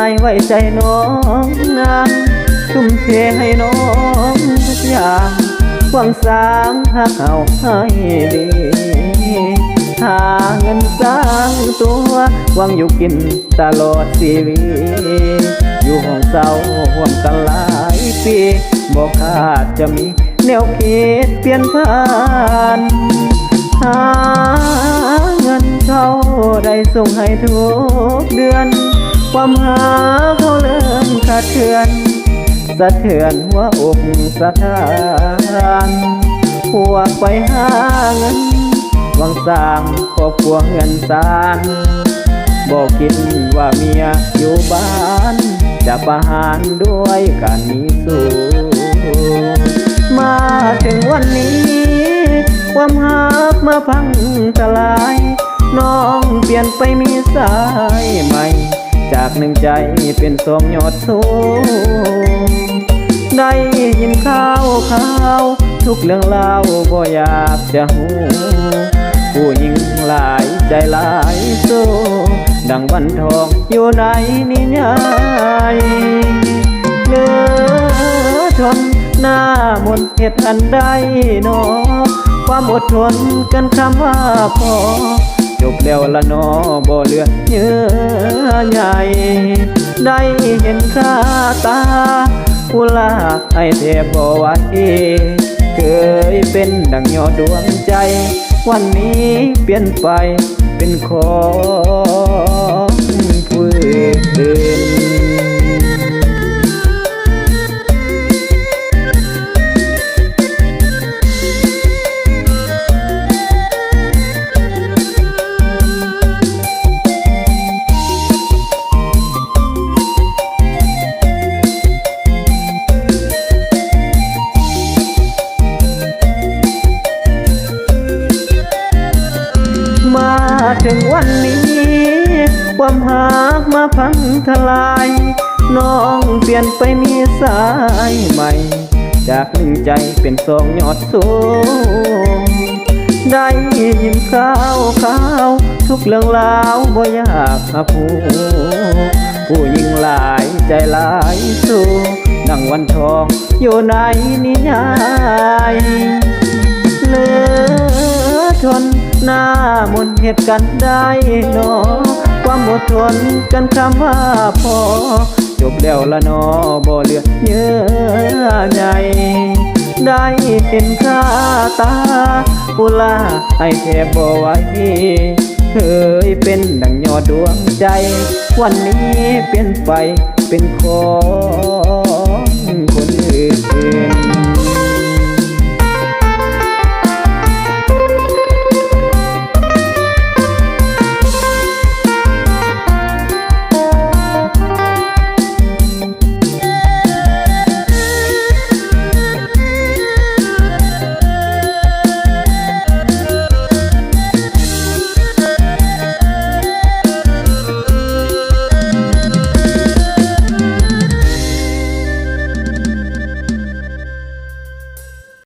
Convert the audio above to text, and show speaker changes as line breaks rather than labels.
ายไว้ใจน้องนางทุ่มเทให้น้องทุกอย่างหวังสร้างหาเอาให้ดีหาเงินสร้างตัวหวังอยู่กินตลอดชีวิตอยู่ห้องเศร้าห่วงกันหลายปีบอกขาดจะมีแนวคิดเปลี่ยนผ่านหาเงินเขาได้ส่งให้ทุกเดือน ความหาเขาเริ่มขาดเทือนสะเทือนหัวอกสะท้านหัวไปหาเงินหวังสร้างครอบครัวเงินสานบอกคิดว่าเมียอยู่บ้าน จะประหารด้วยการมีสู้มาถึงวันนี้ ความหักมาพังทลาย น้องเปลี่ยนไปมีสายใหม่ จากหนึ่งใจเป็นสองยอดสูงได้ยินข่าวข่าวทุกเรื่องเล่าบ่อยากจะหูผู้หญิงหลายใจหลายสู้ดังวันทองอยู่ในนิยายเหลือทนหน้ามนเหตุอันใดนอความอดทนกันคำว่าพอจบแล้วละนอบ่เหลือเยื่อ ใหญ่ ได้เห็นค่าตาผู้ลาให้เทบบ่ไหวเคยเป็นดังยอดดวงใจ วันนี้เปลี่ยนไปเป็นขอ ถึงวันนี้ ความหากมาพังทลาย น้องเปลี่ยนไปมีสายใหม่ จากหนึ่งใจเป็นสองยอดสูงได้ยินข่าวข่าว ทุกเรื่องราวบ่อยากหาผู้ผู้หญิงหลายใจหลายสู้ดังวันทองอยู่ในนิยาย หน้ามนเหตุกันได้หนอ ความอดทนกันคำว่าพอ จบแล้วละนอบ่เหลือเยื่อใยได้เห็นค่าตาผู้ลาให้แทบบ่ไหวเคยเป็นดังยอดดวงใจ วันนี้เปลี่ยนไปเป็นของ